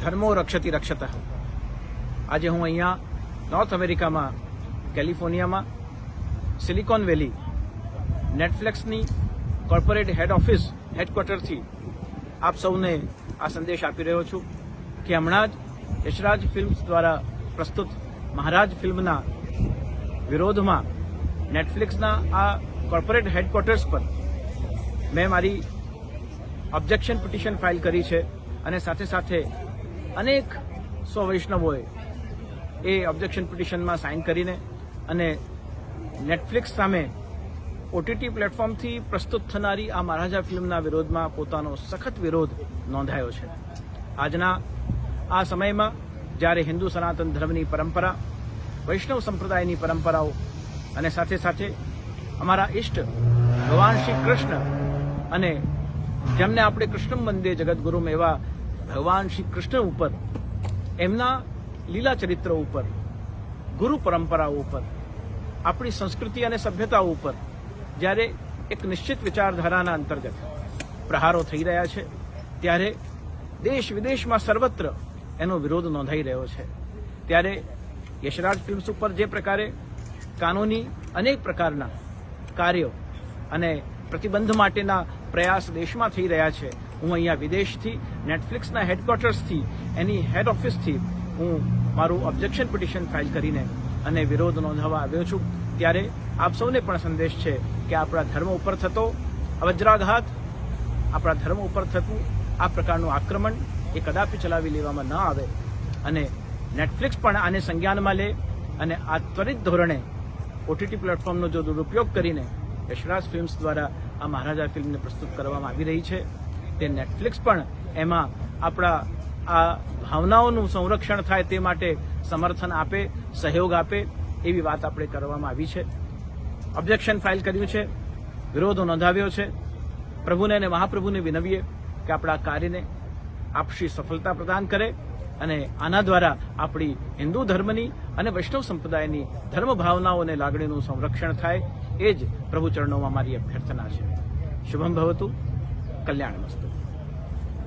ધર્મો રક્ષતી રક્ષત. આજે હું અહીંયા નોર્થ અમેરિકામાં કેલિફોર્નિયામાં સિલિકોન વેલી નેટફ્લિક્સની કોર્પોરેટ હેડ ઓફિસ હેડક્વાર્ટરથી આપ સૌને આ સંદેશ આપી રહ્યો છું કે હમણાં જ યશરાજ ફિલ્મ્સ દ્વારા પ્રસ્તુત મહારાજ ફિલ્મના વિરોધમાં નેટફ્લિક્સના આ કોર્પોરેટ હેડક્વાર્ટર્સ પર મેં મારી ઓબ્જેક્શન પિટિશન ફાઇલ કરી છે અને સાથે સાથે અનેક સ્વવૈષ્ણવોએ એ ઓબ્જેક્શન પિટિશનમાં સાઇન કરીને અને નેટફ્લિક્સ સામે ઓટીટી પ્લેટફોર્મથી પ્રસ્તુત થનારી આ મહારાજા ફિલ્મના વિરોધમાં પોતાનો સખત વિરોધ નોંધાયો છે. આજના આ સમયમાં જ્યારે હિન્દુ સનાતન ધર્મની પરંપરા, વૈષ્ણવ સંપ્રદાયની પરંપરાઓ અને સાથે સાથે અમારા ઈષ્ટ ભગવાન શ્રી કૃષ્ણ અને જેમને આપણે કૃષ્ણ મંદિર જગદગુરુમ એવા ભગવાન શ્રી કૃષ્ણ ઉપર, એમના લીલા ચરિત્ર ઉપર, ગુરુ પરંપરાઓ ઉપર, આપણી સંસ્કૃતિ અને સભ્યતાઓ ઉપર જ્યારે એક નિશ્ચિત વિચારધારાના અંતર્ગત પ્રહારો થઈ રહ્યા છે, ત્યારે દેશ વિદેશમાં સર્વત્ર એનો વિરોધ નોંધાઈ રહ્યો છે. ત્યારે યશરાજ ફિલ્મ્સ ઉપર જે પ્રકારે કાનૂની અનેક પ્રકારના કાર્યો અને પ્રતિબંધ માટેના પ્રયાસ દેશમાં થઈ રહ્યા છે હું અહીંયા વિદેશથી નેટફ્લિક્સના હેડક્વાર્ટર્સથી એની હેડ ઓફિસથી હું મારું ઓબ્જેક્શન પિટિશન ફાઇલ કરીને અને વિરોધ નોંધાવવા આવ્યો છું. ત્યારે આપ સૌને પણ સંદેશ છે કે આપણા ધર્મ ઉપર થતો વજ્રાઘાત આપણા ધર્મ ઉપર થતું આ પ્રકારનું આક્રમણ એ કદાપી ચલાવી લેવામાં ન આવે. અને નેટફ્લિક્સ પણ આને સંજ્ઞાનમાં લે અને આ ત્વરિત ધોરણે ઓટીટી પ્લેટફોર્મનો જો દુરુપયોગ કરીને યશરાજ ફિલ્મ્સ દ્વારા આ મહારાજા ફિલ્મને પ્રસ્તુત કરવામાં આવી રહી છે. તે નેટફ્લિક્સ પણ એમાં આપણા આ ભાવનાઓનું સંરક્ષણ થાય તે માટે સમર્થન આપે, સહયોગ આપે એવી વાત આપણે કરવામાં આવી છે. ઓબ્જેક્શન ફાઇલ કર્યું છે. વિરોધો નોંધાવ્યો છે. પ્રભુને અને મહાપ્રભુને વિનવીએ કે આપણા કાર્યને આપશી સફળતા પ્રદાન કરે અને આના દ્વારા આપણી હિન્દુ ધર્મની અને વૈષ્ણવ સંપ્રદાયની ધર્મ ભાવનાઓ અને લાગણીનું સંરક્ષણ થાય, એ જ પ્રભુ ચરણોમાં મારી અભ્યર્થના છે. શુભમ ભવતુ. કલ્યાણ વસ્તુ